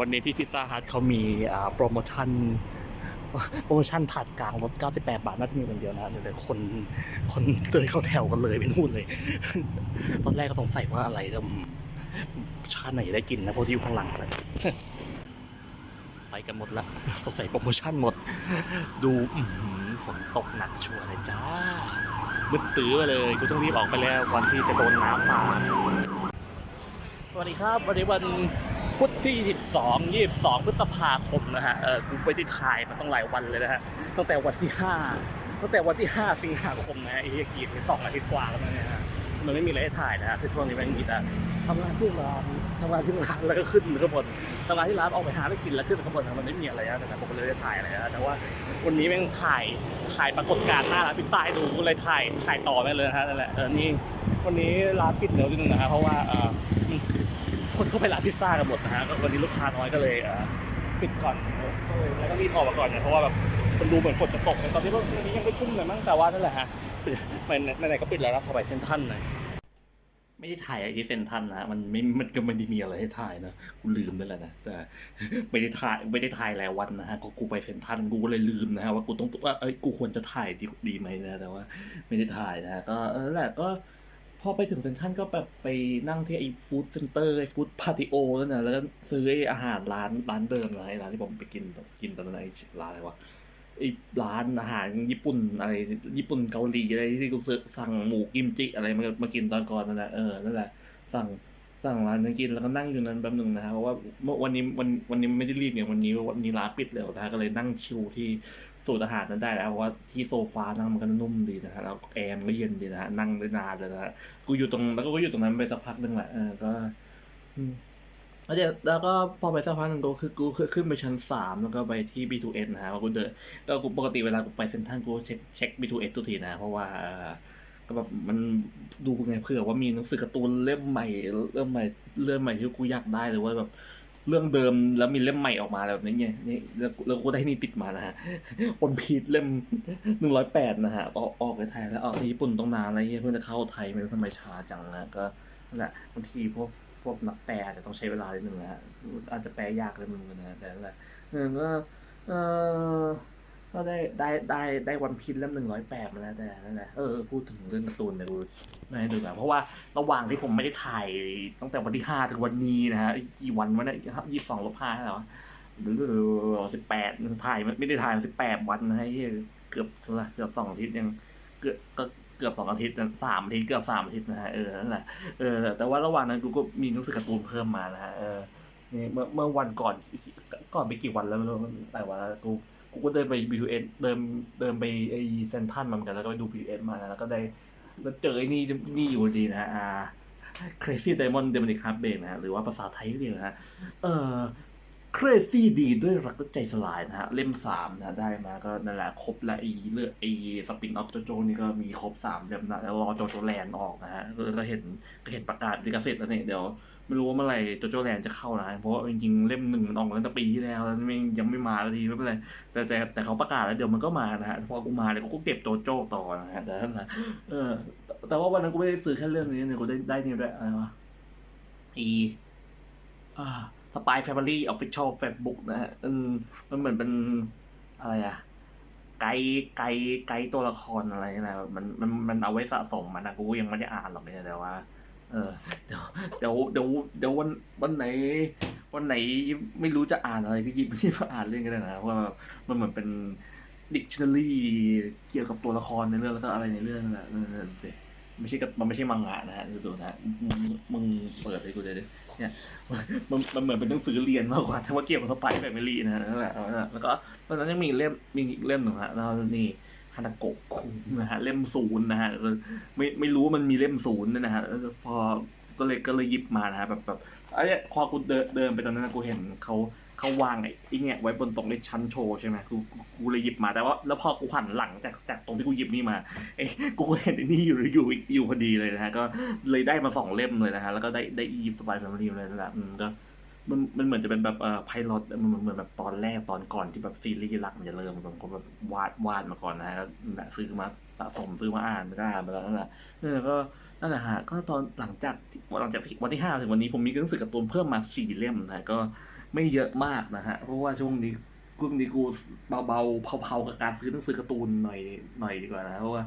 วันนี้ที่พิซซ่าฮัทเขามีโปรโมชั่นโปรโมชั่นถัดกลางลด 98 บาทน่าจะมีคนเดียวนะเดี๋ยวคนคนเดินเข้าแถวกันเลยไปนู่นเลย ตอนแรกก็สงสัยว่าอะไรแต่ชาติไหนได้กินนะเพราะที่อยู่ข้างหลังเลยไปกันหมดละสงสัยโปรโมชั่นหมด ดูฝนตกหนักชัวร์เลยจ้ามืดตื้อไปเลยกูต้องรีบออกไปแล้วก่อนที่จะโดนน้ำสาดสวัสดีครับ วันนี้วัน พุธที่12 22 พฤษภาคมนะฮะ เออกูไปที่ถ่ายมาต้องหลายวันเลยนะฮะ ตั้งแต่วันที่ 5 ตั้งแต่วันที่ 5 สิงหาคมนะฮะไอ้เหี้ยกรีดไปสองอาทิตย์กว่าแล้วนะฮะ มันไม่มีอะไรให้ถ่ายนะฮะคือช่วงนี้แม่งกีดอะทำงานที่ร้านทำงานที่ร้านแล้วก็ขึ้นข้างบนทำงานที่ร้านออกไปหาอะไรกินแล้วขึ้นข้างบนมันไม่มีอะไรนะแต่ผมก็เลยได้ถ่ายอะไรนะแต่ว่าวันนี้แม่งถ่ายถ่ายปรากฏการณ์หน้าร้านพิซซ่าให้ดูก็เลยถ่ายถ่ายต่อไปเลยนะฮะนั่นแหละเออนี่วันนี้ร้านปิดเร็วนิดนึงนะฮะเพราะว่าเออ คนเข้าไปร้านพิซซ่ากันหมดนะฮะก็วันนี้ลูกค้าน้อยก็เลยเออปิดก่อนก็เลยแล้วก็รีบออกมาก่อนเนี่ยเพราะว่าแบบมันดูเหมือนฝนจะตกตอนนี้ก็วันนี้ยังไม่ชุ่มเลยมั้งแต่ว่านั่นแหละฮะไปไหนๆก็ปิดแล้วนะพอไปเซ็นทรัลหน่อยไม่ได้ถ่ายไอ้ที่เซ็นทรัลนะมันไม่มันก็ไม่ได้มีอะไรให้ถ่ายนะกูลืมไปแล้วนะแต่ไม่ได้ถ่ายไม่ได้ถ่ายหลายวันนะฮะก็กูไปเซ็นทรัลกูก็เลยลืมนะฮะว่ากูต้องว่าเอ้ยกูควรจะถ่ายดีดีไหมนะแต่ว่า ไม่ได้ถ่ายนะฮะก็เออแหละก็ พอไปถึงเซ็นทรัลก็แบบไปนั่งที่ไอ้ฟู้ดเซ็นเตอร์ไอ้ฟู้ดพาติโอนั่นนะแล้วก็ซื้อไอ้อาหารร้านร้านเดิมนะไอ้ร้านที่ผมไปกินกินตอนนั้นไอ้ร้านอะไรวะไอ้ร้านอาหารญี่ปุ่นอะไรญี่ปุ่นเกาหลีอะไรที่กูซื้อสั่งหมูกิมจิอะไรมามากินตอนก่อนนั่นแหละเออนั่นแหละสั่งสั่งร้านนั้นกินแล้วก็นั่งอยู่นั้นแป๊บหนึ่งนะฮะเพราะว่าเมื่อวันนี้วันวันนี้ไม่ได้รีบอย่างวันนี้วันนี้ร้านปิดแล้วนะก็เลยนั่งชิลที่ สูตรอาหารนั้นได้แล้วเพราะว่าที่โซฟานั่งมันก็นุ่มดีนะฮะแล้วแอร์มันก็เย็นดีนะฮะนั่งได้นานเลยนะฮะกูอยู่ตรงแล้วก็อยู่ตรงนั้นไปสักพักหนึ่งแหละเออก็แล้วเดี๋ยวแล้วก็พอไปสักพักหนึ่งก็คือกูขึ้นไปชั้นสามแล้วก็ไปที่ B2S นะฮะว่ากูเดินแล้วกูปกติเวลากูไปเซ็นทรัลกูเช็คเช็ค B2S ทุกทีนะ เพราะว่าก็แบบมันดูไงเผื่อว่ามีหนังสือการ์ตูนเล่มใหม่เล่มใหม่เล่มใหม่ที่กูอยากได้หรือว่าแบบ เรื่องเดิมแล้วมีเล่มใหม่ออกมาแบบนี้ไงนี่แล้วกูได้นี่ติดมานะฮะคนพีดเล่มหนึ่งร้อยแปดนะฮะออกออกไปไทยแล้วออกที่ญี่ปุ่นต้องนานอะไรเงี้ยเพื่อจะเข้าไทยไม่รู้ทำไมช้าจังนะก็นั่นแหละบางทีพวกพวกนักแปลอาจจะต้องใช้เวลาหนึ่งนะฮะอาจจะแปลยากเลยมึงนะแต่นั่นแหละเออก็เออ ก็ได้ได้ได้ได้วันพีชเล่มหนึ่งร้อยแปดมาแล้วแต่นั่นแหละเออพูดถึงเรื่องการ์ตูนเนี่ยกูไม่ให้ดูนะเพราะว่าระหว่างที่ผมไม่ได้ถ่ายตั้งแต่วันที่ห้าถึงวันนี้นะฮะกี่วันวะเนี่ยยี่สิบสองลบห้าเหรอหรือสิบแปดถ่ายไม่ได้ถ่ายสิบแปดวันนะฮะเหี้ยเกือบเกือบสองอาทิตย์ยังเกือบก็เกือบสองอาทิตย์สามอาทิตย์เกือบสามอาทิตย์นะฮะเออนั่นแหละเออแต่ว่าระหว่างนั้นกูก็มีหนังสือการ์ตูนเพิ่มมานะฮะเออนี่เมื่อเมื่อวันก่อนก่อนไปกี่วันแล้วไม่รู้แต่ว่ากู กูก็เดินไป BTS เดินเดินไปไอเซนทันมาเหมือนกันแล้วก็ไปดู BTS มาแล้วก็ได้แล้วเจอไอ้นี่นี่อยู่ดีนะอ่า Crazy Diamond Demonic Heart b a นะฮะหรือว่าภาษาไทยเรียกนะฮะ เอ่อ Crazy ดีด้วยรักและใจสลายนะฮะ เล่มสามนะได้มาก็นั่นแหละครบและไอีเลือกไอสปินออฟโจโจนี่ก็มีครบสามเล่มนะแล้วรอโจโจแลนด์ออกนะฮะก็เห็นก็เห็นประกาศลิขสิทธิ์แล้วเนี่ยเดี๋ยวไม่รู้ว่าเมื่อไหร่โจโจแลนด์จะเข้านะเพราะว่าจริงๆเล่มหนึ่งมันออกมาตั้งแต่ปีที่แล้วแล้วไม่ยังไม่มาสักทีไม่เป็นไรแต่แต่แต่เขาประกาศแล้วเดี๋ยวมันก็มานะฮะพอกูมาเดี๋ยวกูก็เก็บโจโจต่อนะฮะแต่นั่นแหละเออ แต่ว่าวันนั้นกูไม่ได้ซื้อแค่เรื่องนี้เนี่ยกูได้ได้นี่ด้วยอะไรวะอีอ่า สปายแฟมิลี่ออฟฟิเชียลเฟซบุ๊กนะฮะมมันเหมือนเป็นอะไรอะไกด์ไกด์ไกด์ตัวละครอะไรนะมันมันมันเอาไว้สะสมมันนะกูยังไม่ได้อ่านหรอกเนี่ยแต่ว่า เออเดี๋ยวเดี๋ยวเดี๋ยวเดี๋ยววันวันไหน วันไหนไม่รู้จะอ่านอะไรก็หยิบที่มาอ่านเรื่องกันได้นะเพราะว่ามันเหมือนเป็นดิกชันนารีเกี่ยวกับตัวละครในเรื่องแล้วก็อะไรในเรื่องนั่นแหละ ไม่ใช่กับมันไม่ใช่มังงะนะฮะดูดูนะมึงมึงเปิดให้กูเลยดิเนี่ยมันมันเหมือนเป็นหนังสือเรียนมากกว่าแต่ว่าเกี่ยวกับสไปร์แฟมิลี่นะฮะนั่นแหละแล้วก็ตอนนั้นยังมีเล่มมีอีกเล่มหนึ่งฮะแล้วนี่ฮานาโกะคุงนะฮะเล่มศูนย์นะฮะไม่ไม่รู้ว่ามันมีเล่มศูนย์ด้วยนะฮะพอก็เลยก็เลยยิบมานะฮะแบบแบบไอ้พอกูเดินเดินไปตอนนั้นกูเห็นเขา เขาวางไอ้ไอ้เนี่ยไว้บนตรงไอ้ชั้นโชว์ใช่ไหมกูกูกูเลยหยิบมาแต่ว่าแล้วพอกูหันหลังจากจากตรงที่กูหยิบนี่มาไอ้กูก็เห็นไอ้นี่อยู่อยู่อยู่พอดีเลยนะฮะก็เลยได้มาสองเล่มเลยนะฮะแล้วก็ได้ได้อีฟสปายแฟมิลี่เลยนั่นแหละอืมก็มันมันเหมือนจะเป็นแบบเอ่อไพลอตมันมันเหมือนแบบตอนแรกตอนก่อนที่แบบซีรีส์หลักมันจะเริ่มมันก็แบบวาดวาดมาก่อนนะฮะก็นั่นแหละซื้อมาสะสมซื้อมาอ่านไม่ได้อ่านไปแล้วนั่นแหละเออก็นั่นแหละฮะก็ตอนหลังจากที่หลังจากวันที่ห้าถึงวันนี้ผมมีหนังสือการ์ตูนเพิ่มมาสี่เล่มนะก็ ไม่เยอะมากนะฮะ เพราะว่าช่วงนี้ช่วงนี้กูเบาๆเผาๆกับการซื้อหนังสือการ์ตูนหน่อยหน่อยดีกว่านะเพราะว่า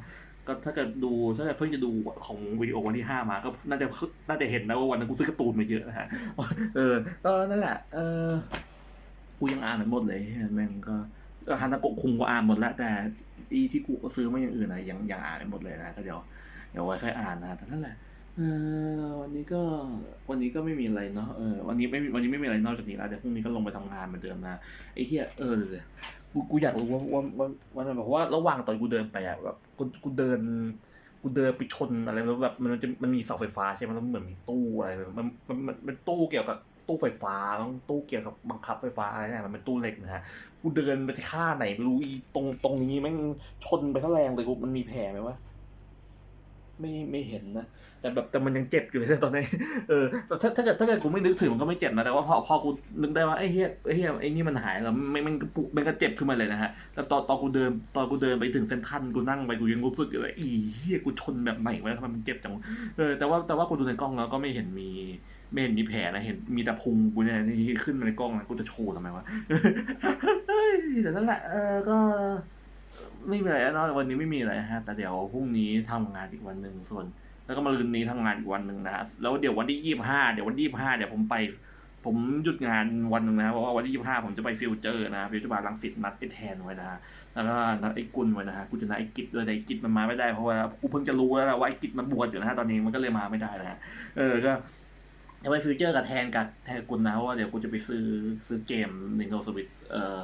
ก็ถ้าเกิดดูถ้าเกิดเพิ่งจะดูของวิดีโอวันที่ห้ามาก็น่าจะน่าจะเห็นนะว่าวันนั้นกูซื้อการ์ตูนมาเยอะนะฮะเออก็นั่นแหละ เออกูยังอ่านไม่หมดเลยแม่งก็ฮันตะโกะคุงก็อ่านหมดแล้วแต่อีที่กูซื้อมาอย่างอื่นนะยังยังอ่านไม่หมดเลยนะก็เดี๋ยวเดี๋ยวไว้ค่อยอ่านนะแต่นั่นแหละ วันนี้ก็วันนี้ก็ไม่มีอะไรเนาะเออวันนี้ไม่มีวันนี้ไม่มีอะไรนอกจากนี้แล้วเดี๋ยวพรุ่งนี้ก็ลงไปทำงานเหมือนเดิมนะไอ้เหี้ยเออกูกูอยากรู้ว่าว่าว่าว่ามันบอกว่าระหว่างตอนกูเดินไปอะแบบกูกูเดินกูเดินไปชนอะไรแล้วแบบมันจะมันมีเสาไฟฟ้าใช่ไหมแล้วเหมือนมีตู้อะไรมันมันมันมันตู้เกี่ยวกับตู้ไฟฟ้าแล้วตู้เกี่ยวกับบังคับไฟฟ้าอะไรเนี่ยมันเป็นตู้เหล็กนะฮะกูเดินไปท่าไหนไม่รู้อีตรงตรงนี้แม่งชนไปเท่าแรงเลยกูมันมีแผลไหมวะ ไม่ไม่เห็นนะ แต่แบบแต่มันยังเจ็บอยู่เลยนะตอนนี้เออแต่ถ้าถ้าเกิดถ้าเกิดกูไม่นึกถึงมันก็ไม่เจ็บนะแต่ว่าพอพอกูนึกได้ว่าไอ้เฮียไอ้เฮียไอ้นี่มันหายแล้วไม่มันก็ปุมันก็เจ็บขึ้นมาเลยนะฮะแล้วตอนตอนกูเดินตอนกูเดินไปถึงเซนทรันกูนั่งไปกูยังรู้สึกอยู่เลยอีเฮียกูชนแบบใหม่ไว้ทำไมมันเจ็บจังวะเออแต่ว่าแต่ว่ากูดูในกล้องแล้วก็ไม่เห็นมีไม่เห็นมีแผลนะเห็นมีแต่พุงกูเนี่ยที่ขึ้นมาในกล้องนะกูจะโชว์ทำไมวะเฮ้ยแต่นั่นแหละเออก็ ไม่มีอะไรแล้วเนะวันนี้ไม่มีอะไรฮะ แต่เดี๋ยวพรุ่งนี้ทำงานอีกวันหนึ่งส่วน แล้วก็มาลืนนี้ทำงานอีกวันหนึ่งนะแล้วเดี๋ยววันที่ยี่ห้าเดี๋ยววันที่ยี่ห้าเดี๋ยวผมไป ผมหยุดงานวันหนึ่งนะเพราะว่าวันที่ยี่ห้าผมจะไปฟิวเจอร์นะฟิวเจอร์บาร์ลังสิตนัดไอ้แทนไว้นะแล้วก็นัดไอ้กุลไว้นะฮะกูจะนัดไอ้กิจด้วยไอ้กิจมันมาไม่ได้เพราะว่ากูเพิ่งจะรู้แล้วว่าไอ้กิจมันบวชอยู่นะฮะตอนนี้มันก็เลยมาไม่ได้นะฮะเออก็จะไปฟิวเจอร์กับแทนกับแทนกุลนะเพราะว่าเดี๋ยวกูจะไปซื้อซื้อเกม Nintendo Switch เอ่อ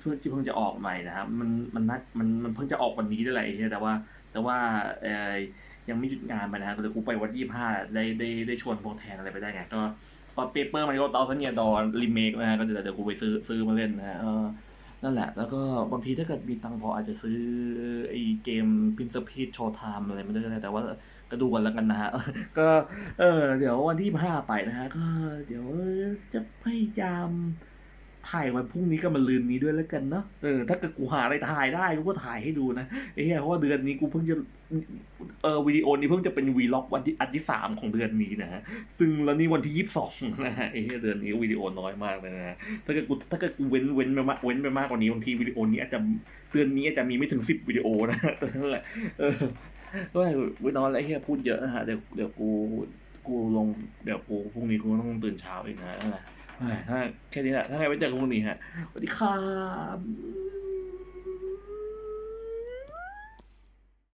เพิ่งที่เพิ่งจะออกใหม่นะครับ มันมันนัดมันมันเพิ่งจะออกวันนี้ได้แหละไอ้เหี้ยแต่ว่า แต่ว่าเออยังไม่หยุดงานไปนะฮะแต่กูไปวันที่ห้าได้ได้ได้ชวนพวกแทนอะไรไปได้ไงก็ก็เปเปอร์มันก็ตอสเนียดอนรีเมคนะฮะก็เดี๋ยวเดี๋ยวกูไปซื้อซื้อมาเล่นนะฮะเออนั่นแหละ แล้วก็บางทีถ้าเกิดมีตังพออาจจะซื้อไอ้เกมพินซ p พีโชว์ไทม์อะไรมาด้วยแต่ว่าก็ดูกันแล้วกันนะฮะ ก็เออเดี๋ยววันที่ห้าไปนะฮะ ก็เดี๋ยวจะพยายาม ถ่ายวันพรุ่งนี้ก็มาลืนนี้ด้วยแล้วกันเนาะเออถ้าเกิดกูหาอะไรถ่ายได้กูก็ถ่ายให้ดูนะไอ้เหี้ยเพราะว่าเดือนนี้กูเพิ่งจะเออวิดีโอนี้เพิ่งจะเป็นวีล็อกวันที่อันที่สามของเดือนนี้นะฮะซึ่งแล้วนี่วันที่ยี่สิบสองนะฮะไอ้เหี้ยเดือนนี้วิดีโอน้อยมากเลยนะฮะถ้าเกิดกูถ้าเกิดกูเว้นเว้นไปมากเว้นไปมากกว่านี้บางทีวิดีโอนี้อาจจะเดือนนี้อาจจะมีไม่ถึงสิบวิดีโอนะแต่นั่นแหละเออก็วินอนแล้วไอ้เหี้ยพูดเยอะนะฮะเดี๋ยวเดี๋ยวกูกูลงเดี๋ยวกูพรุ่งนี้กูต้องตื่นเช้าอีกนะนั่นแหละ ถ้าแค่นี้แหละ ถ้าใครไว้เจอกันพรุ่งนี้ฮะสวัสดีครับ